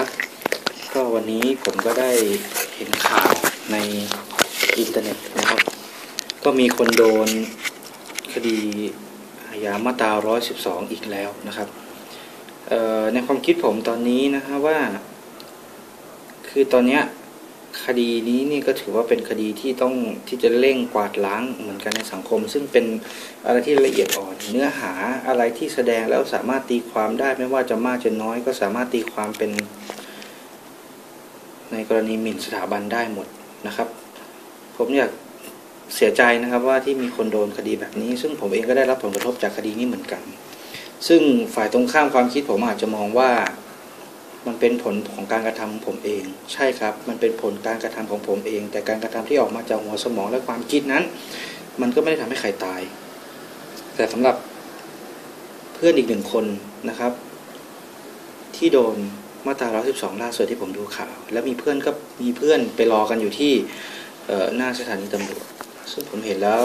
ครับ ก็วันนี้ผมก็ได้เห็นข่าวในอินเทอร์เน็ตนะครับ ก็มีคนโดนคดีอาญามาตรา 112 อีกแล้วนะครับในความคิดผมตอนนี้นะฮะว่า คือตอนเนี้ย คดีนี้นี่ก็ถือว่าเป็นคดีที่ต้องที่จะเร่งกวาดล้างเหมือนกันในสังคม ซึ่งเป็นอะไรที่ละเอียดอ่อน เนื้อหาอะไรที่แสดงแล้วสามารถตีความได้ไม่ว่าจะมากจะน้อย ก็สามารถตีความเป็น ในกรณีหมิ่นสถาบันได้หมดนะครับ ผมอยากเสียใจนะครับว่าที่มีคนโดนคดีแบบนี้ ซึ่งผมเองก็ได้รับผลกระทบจากคดีนี้เหมือนกัน ซึ่งฝ่ายตรงข้ามความคิดผมอาจจะมองว่า มันเป็นผลของการกระทำของผมเอง ใช่ครับ มันเป็นผลการกระทำของผมเอง แต่การกระทำที่ออกมาจากหัวสมองและความคิดนั้น มันก็ไม่ได้ทำให้ใครตาย แต่สำหรับเพื่อนอีกหนึ่งคนนะครับ ที่โดนมาตรา112ล่าสุดที่ผมดูข่าว แล้วมีเพื่อนก็มีเพื่อนไปรอกันอยู่ที่หน้าสถานีตำรวจ ซึ่งผมเห็นแล้ว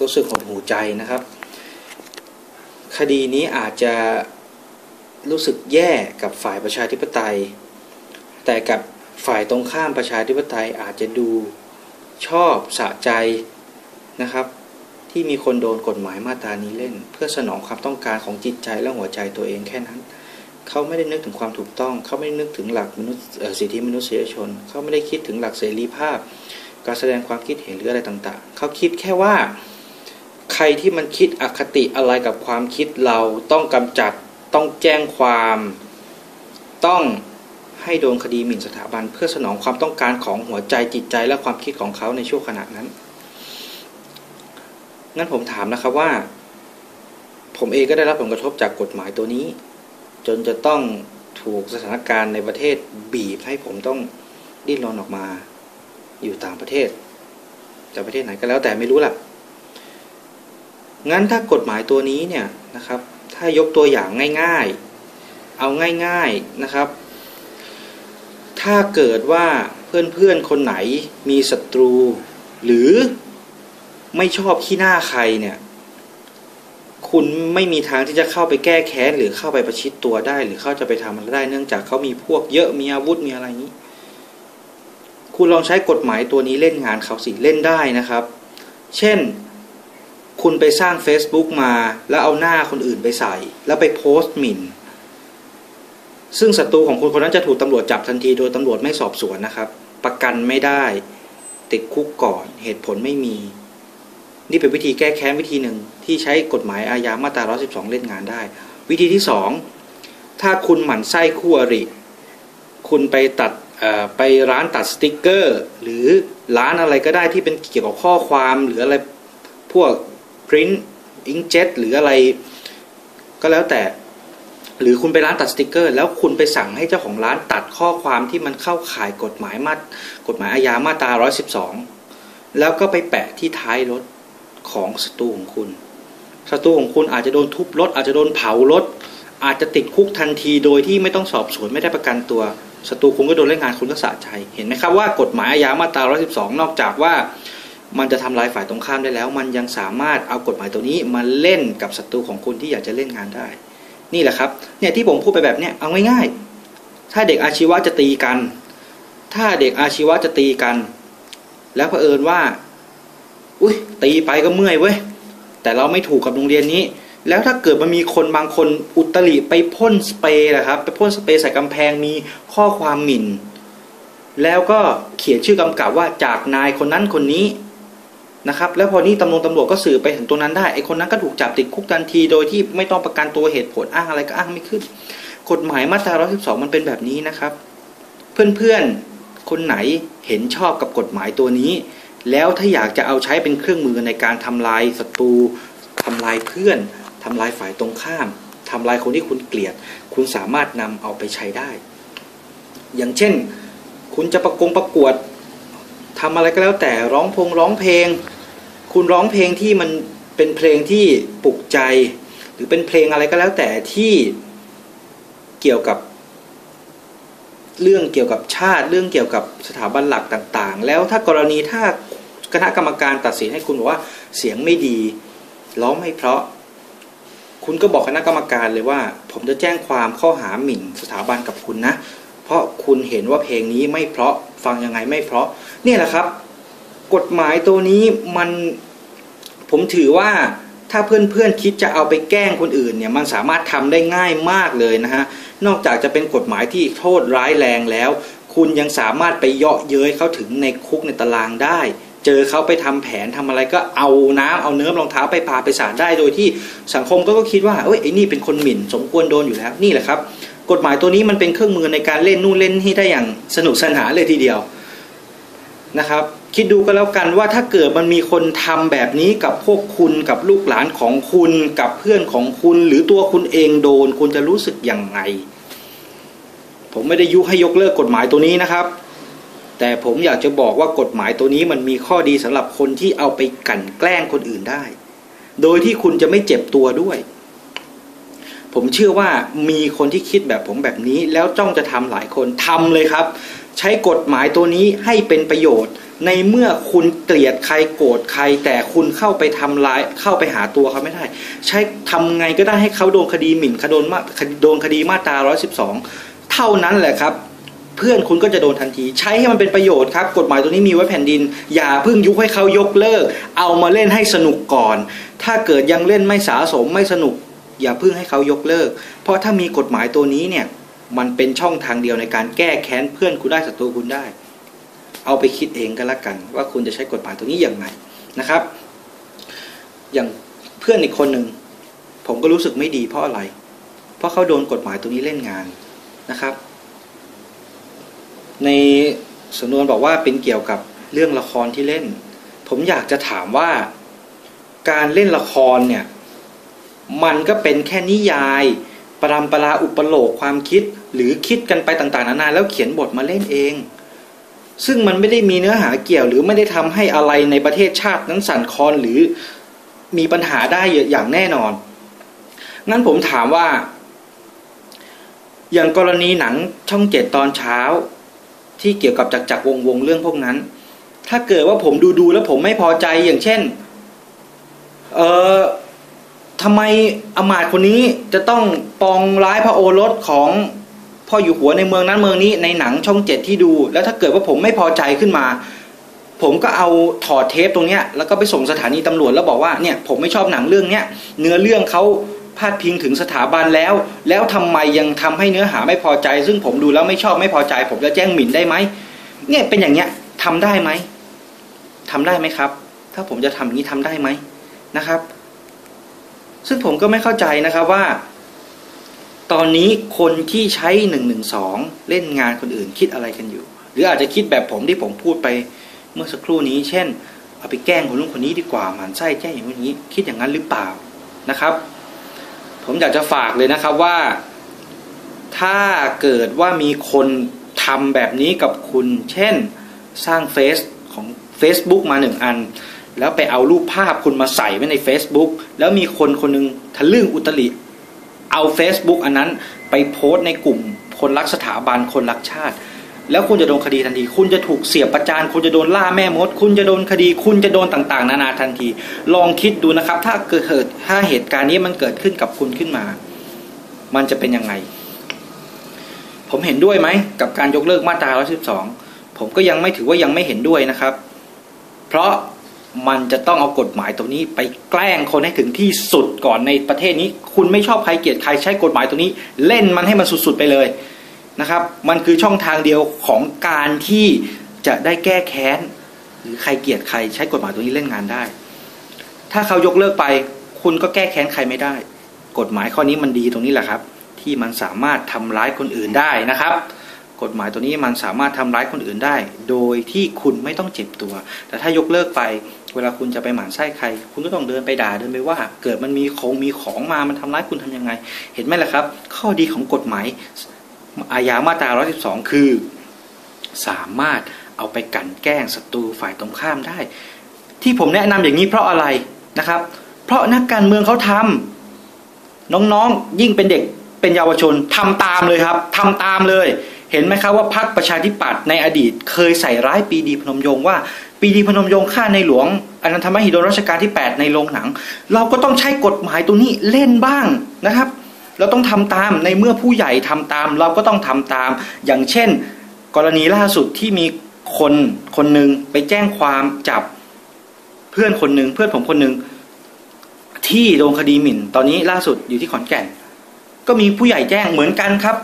รู้สึกหดหูใจนะครับ คดีนี้อาจจะ รู้สึกแย่กับฝ่ายประชาธิปไตย แต่กับฝ่ายตรงข้ามประชาธิปไตยอาจจะดูชอบสะใจนะครับ ที่มีคนโดนกฎหมายมาตรานี้เล่น เพื่อสนองความต้องการของจิตใจและหัวใจตัวเองแค่นั้น เขาไม่ได้นึกถึงความถูกต้อง เขาไม่ได้นึกถึงหลักมนุษยเอ่อสิทธิมนุษยชน เขาไม่ได้คิดถึงหลักเสรีภาพ การแสดงความคิดเห็นหรืออะไรต่างๆ เขาคิดแค่ว่า ใครที่มันคิดอคติอะไรกับความคิดเราต้องกำจัด ต้องแจ้งความต้องให้โดนคดีหมิ่นสถาบัน เพื่อสนองความต้องการของหัวใจจิตใจและความคิดของเขาในช่วงขณะนั้นงั้นผมถามนะครับว่า ผมเองก็ได้รับผลกระทบจากกฎหมายตัวนี้ จนจะต้องถูกสถานการณ์ในประเทศบีบให้ผมต้องดิ้นรนออกมา อยู่ต่างประเทศจะประเทศไหนก็แล้วแต่ไม่รู้ล่ะงั้นถ้ากฎหมายตัวนี้เนี่ยนะครับ ถ้ายกตัวอย่างง่ายๆ เอาง่ายๆนะครับ ถ้าเกิดว่าเพื่อนๆคนไหนมีศัตรู หรือไม่ชอบขี้หน้าใครเนี่ย คุณไม่มีทางที่จะเข้าไปแก้แค้นหรือเข้าไปประชิดตัวได้ หรือเข้าจะไปทำอะไรได้ เนื่องจากเขามีพวกเยอะมีอาวุธมีอะไรนี้ คุณลองใช้กฎหมายตัวนี้เล่นงานเขาสิเล่นได้นะครับ เช่น คุณไปสร้าง Facebook มา แล้วเอาหน้าคนอื่นไปใส่ แล้วไปโพสต์หมิ่น ซึ่งศัตรูของคุณคนนั้นจะถูกตำรวจจับทันทีโดยตำรวจไม่สอบสวนนะครับ ประกันไม่ได้ ติดคุกก่อนเหตุผลไม่มี นี่เป็นวิธีแก้แค้นวิธีหนึ่งที่ใช้กฎหมายอาญามาตรา 112 เล่นงานได้ วิธีที่สองถ้าคุณหมั่นไส้คู่อริ คุณไปตัดไปร้านตัดสติกเกอร์ หรือร้านอะไรก็ได้ที่เป็นเกี่ยวกับข้อความหรืออะไรพวก print inkjet หรืออะไรก็แล้วแต่ หรือคุณไปร้านตัดสติกเกอร์ แล้วคุณไปสั่งให้เจ้าของร้านตัดข้อความที่มันเข้าข่ายกฎหมายมากฎหมายอาญามาตรา 112 แล้วก็ไปแปะที่ท้ายรถของศัตรูของคุณศัตรูของคุณอาจจะโดนทุบรถ อาจจะโดนเผารถ อาจจะติดคุกทันทีโดยที่ไม่ต้องสอบสวนไม่ได้ประกันตัวศัตรูคุณก็โดนเล่นงานคุณก็สะใจ เห็นไหมครับว่ากฎหมายอาญามาตรา 112 นอกจากว่า มันจะทำลายฝ่ายตรงข้ามได้แล้ว มันยังสามารถเอากฎหมายตัวนี้มาเล่นกับศัตรูของคุณที่อยากจะเล่นงานได้ นี่แหละครับเนี่ยที่ผมพูดไปแบบเนี้ยเอาง่ายๆ ถ้าเด็กอาชีวะจะตีกัน ถ้าเด็กอาชีวะจะตีกัน แล้วเผอิญว่า อุ้ยตีไปก็เมื่อยเว้ยแต่เราไม่ถูกกับโรงเรียนนี้ แล้วถ้าเกิดมันมีคนบางคนอุตริไปพ่นสเปรย์นะครับไปพ่นสเปรย์ใส่กำแพงมีข้อความหมิ่น แล้วก็เขียนชื่อกำกับว่าจากนายคนนั้นคนนี้ นะครับ แล้วพอนี้ตำรวจตำรวจก็สื่อไปถึงตรงนั้นได้ไอ้คนนั้นก็ถูกจับติดคุกทันที โดยที่ไม่ต้องประกันตัวเหตุผลอ้างอะไรก็อ้างไม่ขึ้น กฎหมายมาตรา 112 มันเป็นแบบนี้นะครับ เพื่อนๆ คนไหนเห็นชอบกับกฎหมายตัวนี้ แล้วถ้าอยากจะเอาใช้เป็นเครื่องมือในการทำลายศัตรูทำลายเพื่อนทำลายฝ่ายตรงข้ามทำลายคนที่คุณเกลียด คุณสามารถนำเอาไปใช้ได้ อย่างเช่น คุณจะประกงประกวดทำอะไรก็แล้วแต่ร้องพงร้องเพลง คุณร้องเพลงที่มันเป็นเพลงที่ปลุกใจ หรือเป็นเพลงอะไรก็แล้วแต่ที่เกี่ยวกับ เรื่องเกี่ยวกับชาติ เรื่องเกี่ยวกับสถาบันหลักต่าง ๆ แล้วถ้ากรณีถ้าคณะกรรมการตัดสินให้คุณบอกว่าเสียงไม่ดี ร้องไม่เพราะ คุณก็บอกคณะกรรมการเลยว่า ผมจะแจ้งความข้อหาหมิ่นสถาบันกับคุณนะ เพราะคุณเห็นว่าเพลงนี้ไม่เพราะฟังยังไงไม่เพราะ เนี่ยแหละครับ กฎหมายตัวนี้มันผมถือว่าถ้าเพื่อนๆคิดจะเอาไปแกล้งคนอื่นเนี่ยมันสามารถทำได้ง่ายมากเลยนะฮะนอกจากจะเป็นกฎหมายที่โทษร้ายแรงแล้ว คุณยังสามารถไปเยาะเย้ยเขาถึงในคุกในตารางได้ เจอเขาไปทำแผนทำอะไรก็เอาน้ำเอาเนื้อรองเท้าไปพาไปสารได้โดยที่สังคมก็คิดว่าเอ้ยไอ้นี่เป็นคนหมิ่นสมควรโดนอยู่แล้วนี่แหละครับ กฎหมายตัวนี้มันเป็นเครื่องมือในการเล่นนู่นเล่นนี่ได้อย่างสนุกสนานเลยทีเดียวนะครับ คิดดูก็แล้วกันว่าถ้าเกิดมันมีคนทำแบบนี้กับพวกคุณกับลูกหลานของคุณกับเพื่อนของคุณ หรือตัวคุณเองโดนคุณจะรู้สึกยังไง ผมไม่ได้ยุให้ยกเลิกกฎหมายตัวนี้นะครับ แต่ผมอยากจะบอกว่ากฎหมายตัวนี้มันมีข้อดีสำหรับคนที่เอาไปกั่นแกล้งคนอื่นได้ โดยที่คุณจะไม่เจ็บตัวด้วย ผมเชื่อว่ามีคนที่คิดแบบผมแบบนี้ แล้วจ้องจะทำหลายคนทำเลยครับ ใช้กฎหมายตัวนี้ให้เป็นประโยชน์ ในเมื่อคุณเกลียดใครโกรธใคร แต่คุณเข้าไปทำร้ายเข้าไปหาตัวเขาไม่ได้ ใช้ทำไงก็ได้ให้เขาโดนคดีหมิ่นคดีโดนมาโดนคดีมาตรา 112 เท่านั้นแหละครับ เพื่อนคุณก็จะโดนทันที ใช้ให้มันเป็นประโยชน์ครับ กฎหมายตัวนี้มีไว้แผ่นดิน อย่าเพิ่งยุให้เขายกเลิก เอามาเล่นให้สนุกก่อน ถ้าเกิดยังเล่นไม่สาสมไม่สนุก อย่าเพิ่งให้เขายกเลิก เพราะถ้ามีกฎหมายตัวนี้เนี่ย มันเป็นช่องทางเดียวในการแก้แค้นเพื่อนคุณได้ศัตรูคุณได้ เอาไปคิดเองก็แล้วกัน ว่าคุณจะใช้กฎหมายตัวนี้อย่างไรนะครับ อย่างเพื่อนอีกคนหนึ่งผมก็รู้สึกไม่ดีเพราะอะไร เพราะเขาโดนกฎหมายตัวนี้เล่นงานนะครับ ในสำนวนบอกว่าเป็นเกี่ยวกับเรื่องละครที่เล่น ผมอยากจะถามว่าการเล่นละครเนี่ย มันก็เป็นแค่นิยายปรำปราอุปโลกความคิด หรือคิดกันไปต่างๆนานาแล้วเขียนบทมาเล่นเอง ซึ่งมันไม่ได้มีเนื้อหาเกี่ยว หรือไม่ได้ทำให้อะไรในประเทศชาตินั้นสั่นคลอนหรือมีปัญหาได้อย่างแน่นอน งั้นผมถามว่า อย่างกรณีหนังช่องเจ็ดตอนเช้า ที่เกี่ยวกับจักจักรวงวงเรื่องพวกนั้น ถ้าเกิดว่าผมดูดูแล้วผมไม่พอใจอย่างเช่น เออทำไมอมาตย์คนนี้จะต้องปองร้ายพระโอรสของ พ่ออยู่หัวในเมืองนั้นเมืองนี้ในหนังช่องเจ็ดที่ดู แล้วถ้าเกิดว่าผมไม่พอใจขึ้นมา ผมก็เอาถอดเทปตรงเนี้ยแล้วก็ไปส่งสถานีตำรวจแล้วบอกว่าเนี่ยผมไม่ชอบหนังเรื่องเนี้ยเนื้อเรื่องเขาพาดพิงถึงสถาบันแล้ว แล้วทำไมยังทำให้เนื้อหาไม่พอใจ ซึ่งผมดูแล้วไม่ชอบไม่พอใจ ผมจะแจ้งหมิ่นได้ไหมเนี่ยเป็นอย่างเงี้ยทำได้ไหมทำได้ไหมครับ ถ้าผมจะทำอย่างนี้ทำได้ไหมนะครับ ซึ่งผมก็ไม่เข้าใจนะครับว่า ตอนนี้คนที่ใช้หนึ่งหนึ่งสองเล่นงานคนอื่นคิดอะไรกันอยู่ หรืออาจจะคิดแบบผมที่ผมพูดไปเมื่อสักครู่นี้ เช่น เอาไปแกล้งคนนู้นคนนี้ดีกว่าหมันไส้แจ้งอย่างนี้ คิดอย่างนั้นหรือเปล่านะครับ ผมอยากจะฝากเลยนะครับว่า ถ้าเกิดว่ามีคนทำแบบนี้กับคุณ เช่น สร้างเฟซของ Facebook มาหนึ่งอัน แล้วไปเอารูปภาพคุณมาใส่ไว้ใน Facebook แล้วมีคนคนหนึงทะลึ่งอุตริ เอา Facebook อันนั้นไปโพสต์ในกลุ่มคนรักสถาบันคนรักชาติ แล้วคุณจะโดนคดีทันที คุณจะถูกเสียบประจาน คุณจะโดนล่าแม่มด คุณจะโดนคดี คุณจะโดนต่าง ๆ นานาทันที ลองคิดดูนะครับ ถ้าเกิดถ้าเหตุการณ์นี้มันเกิดขึ้นกับคุณขึ้นมา มันจะเป็นยังไง ผมเห็นด้วยไหมกับการยกเลิกมาตรา112ผมก็ยังไม่ถือว่ายังไม่เห็นด้วยนะครับ เพราะ มันจะต้องเอากฎหมายตรงนี้ ไปแกล้งคนให้ถึงที่สุดก่อนในประเทศนี้ คุณไม่ชอบใครเกลียดใครใช้กฎหมายตรงนี้ เล่นมันให้มันสุดๆไปเลยนะครับ มันคือช่องทางเดียวของการที่จะได้แก้แค้น หรือใครเกลียดใครใช้กฎหมายตรงนี้เล่นงานได้ ถ้าเขายกเลิกไป คุณก็แก้แค้นใครไม่ได้ กฎหมายข้อนี้มันดีตรงนี้แหละครับ ที่มันสามารถทำร้ายคนอื่นได้นะครับ กฎหมายตัวนี้มันสามารถทำร้ายคนอื่นได้ โดยที่คุณไม่ต้องเจ็บตัว แต่ถ้ายกเลิกไป เวลาคุณจะไปหมั่นไส้ใคร คุณก็ต้องเดินไปด่าเดินไปว่า เกิดมันมีของมีของมามันทำร้ายคุณทำยังไง เห็นไหมล่ะครับ ข้อดีของกฎหมายอาญามาตรา 112 คือ สามารถเอาไปกันแกล้งศัตรูฝ่ายตรงข้ามได้ ที่ผมแนะนำอย่างนี้เพราะอะไรนะครับ เพราะนักการเมืองเขาทำน้องๆ ยิ่งเป็นเด็กเป็นเยาวชนทำตามเลยครับทำตามเลย เห็นไหมครับว่าพรรคประชาธิปัตย์ในอดีตเคยใส่ร้ายปีดีพนมยงค์ว่า ปีดีพนมยงค์ฆ่าในหลวงอนันทมหิดลรัชกาลที่ 8 ในโรงหนัง เราก็ต้องใช้กฎหมายตัวนี้เล่นบ้างนะครับ เราต้องทำตามในเมื่อผู้ใหญ่ทำตาม เราก็ต้องทำตาม อย่างเช่น กรณีล่าสุดที่มีคนคนหนึ่งไปแจ้งความจับเพื่อนคนหนึ่งเพื่อนผมคนหนึ่งที่โดนคดีหมิ่น ตอนนี้ล่าสุดอยู่ที่ขอนแก่น ก็มีผู้ใหญ่แจ้งเหมือนกันครับ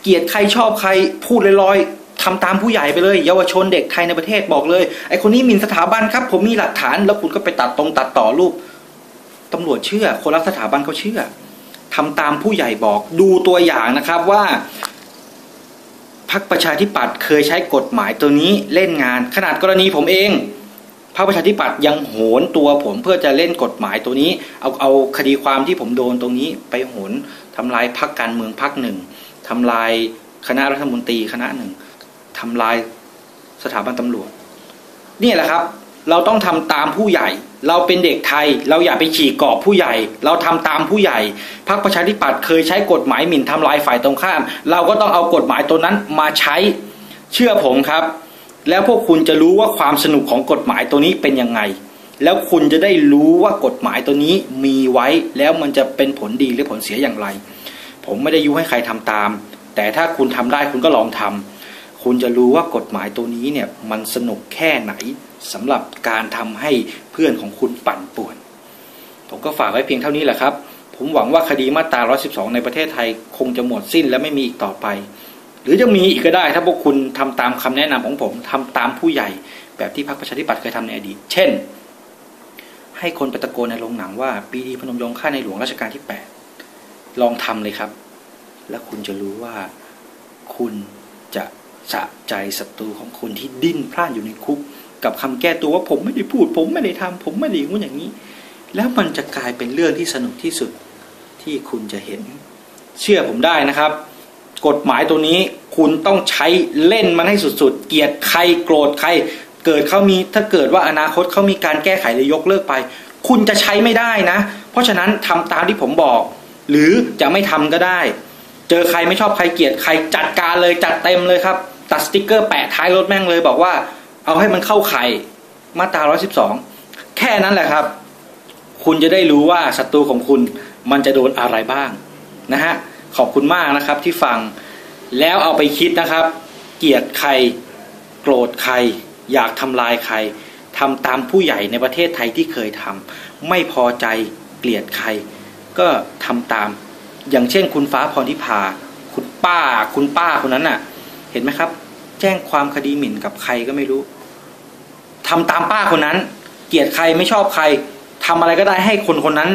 เกลียดใครชอบใครพูดลอยๆทำตามผู้ใหญ่ไปเลย เยาวชนเด็กไทยในประเทศบอกเลย ไอคนนี้หมิ่นสถาบันครับ ผมมีหลักฐานแล้วคุณก็ไปตัดตรงตัดต่อรูปตำรวจเชื่อ คนรักสถาบันเขาเชื่อทำตามผู้ใหญ่บอกดูตัวอย่างนะครับว่าพรรคประชาธิปัตย์เคยใช้กฎหมายตัวนี้เล่นงาน ขนาดกรณีผมเองพรรคประชาธิปัตย์ยังโหนตัวผมเพื่อจะเล่นกฎหมายตัวนี้ เอาเอาคดีความที่ผมโดนตรงนี้ไปโหนทำลายพรรคการเมืองพรรคหนึ่ง ทำลายคณะรัฐมนตรีคณะหนึ่งทำลายสถาบันตำรวจนี่แหละครับ เราต้องทำตามผู้ใหญ่ เราเป็นเด็กไทย เราอย่าไปฉีกกรอบผู้ใหญ่ เราทำตามผู้ใหญ่พรรคประชาธิปัตย์เคยใช้กฎหมายหมิ่นทำลายฝ่ายตรงข้าม เราก็ต้องเอากฎหมายตัวนั้นมาใช้เชื่อผมครับ แล้วพวกคุณจะรู้ว่าความสนุกของกฎหมายตัวนี้เป็นยังไง แล้วคุณจะได้รู้ว่ากฎหมายตัวนี้มีไว้แล้วมันจะเป็นผลดีหรือผลเสียอย่างไร ผมไม่ได้ยุให้ใครทำตาม แต่ถ้าคุณทำได้คุณก็ลองทำคุณจะรู้ว่ากฎหมายตัวนี้เนี่ยมันสนุกแค่ไหนสำหรับการทำให้เพื่อนของคุณปั่นป่วน ผมก็ฝากไว้เพียงเท่านี้แหละครับ ผมหวังว่าคดีมาตรา 112 ในประเทศไทยคงจะหมดสิ้นและไม่มีอีกต่อไป หรือจะมีอีกก็ได้ ถ้าพวกคุณทำตามคำแนะนำของผมทำตามผู้ใหญ่ แบบที่พรรคประชาธิปัตย์เคยทำในอดีต เช่น ให้คนไปตะโกนในโรงหนังว่าปีดีพนมยงค์ฆ่าในหลวงรัชกาลที่ 8 ลองทำเลยครับ แล้วคุณจะรู้ว่าคุณจะสะใจศัตรูของคุณที่ดิ้นพล่านอยู่ในคุก กับคำแก้ตัวว่าผมไม่ได้พูด ผมไม่ได้ทำผมไม่ได้งู้นอย่างนี้ แล้วมันจะกลายเป็นเรื่องที่สนุกที่สุดที่คุณจะเห็น เชื่อผมได้นะครับ กฎหมายตัวนี้คุณต้องใช้เล่นมันให้สุดๆ เกลียดใครโกรธใคร เกิดเขามีถ้าเกิดว่าอนาคตเขามีการแก้ไขหรือยกเลิกไป คุณจะใช้ไม่ได้นะ เพราะฉะนั้นทำตามที่ผมบอก หรือจะไม่ทำก็ได้ เจอใครไม่ชอบใครเกลียดใครจัดการเลยจัดเต็มเลยครับ ตัดสติกเกอร์แปะท้ายรถแม่งเลย บอกว่า เอาให้มันเข้าไข่มาตรา 112 แค่นั้นแหละครับ คุณจะได้รู้ว่าศัตรูของคุณมันจะโดนอะไรบ้างนะฮะขอบคุณมากนะครับที่ฟังแล้วเอาไปคิดนะครับ เกลียดใครโกรธใคร อยากทำลายใครทำตามผู้ใหญ่ในประเทศไทยที่เคยทำไม่พอใจเกลียดใคร ก็ทำตาม อย่างเช่น คุณฟ้าพรทิพาคุณป้า คุณป้าคนนั้นน่ะ เห็นไหมครับ แจ้งความคดีหมิ่นกับใครก็ไม่รู้ทำตามป้าคนนั้น เกลียดใครไม่ชอบใครทำอะไรก็ได้ให้คนคนนั้น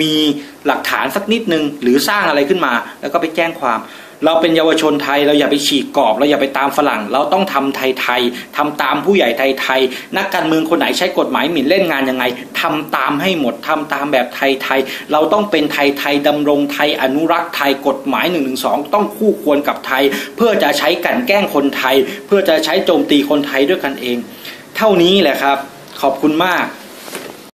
มีหลักฐานสักนิดนึงหรือสร้างอะไรขึ้นมา แล้วก็ไปแจ้งความ เราเป็นเยาวชนไทยเราอย่าไปฉีกกรอบเราอย่าไปตามฝรั่ง เราต้องทำไทยๆทำตามผู้ใหญ่ไทยๆนักการเมืองคนไหนใช้กฎหมายหมิ่นเล่นงานยังไงทำตามให้หมดทำตามแบบไทยๆเราต้องเป็นไทยๆดำรงไทยอนุรักษ์ไทยกฎหมาย1นึต้องคู่ควรกับไทย เพื่อจะใช้กันแกล้งคนไทย เพื่อจะใช้โจมตีคนไทยด้วยกันเอง เท่านี้แหละครับ ขอบคุณมาก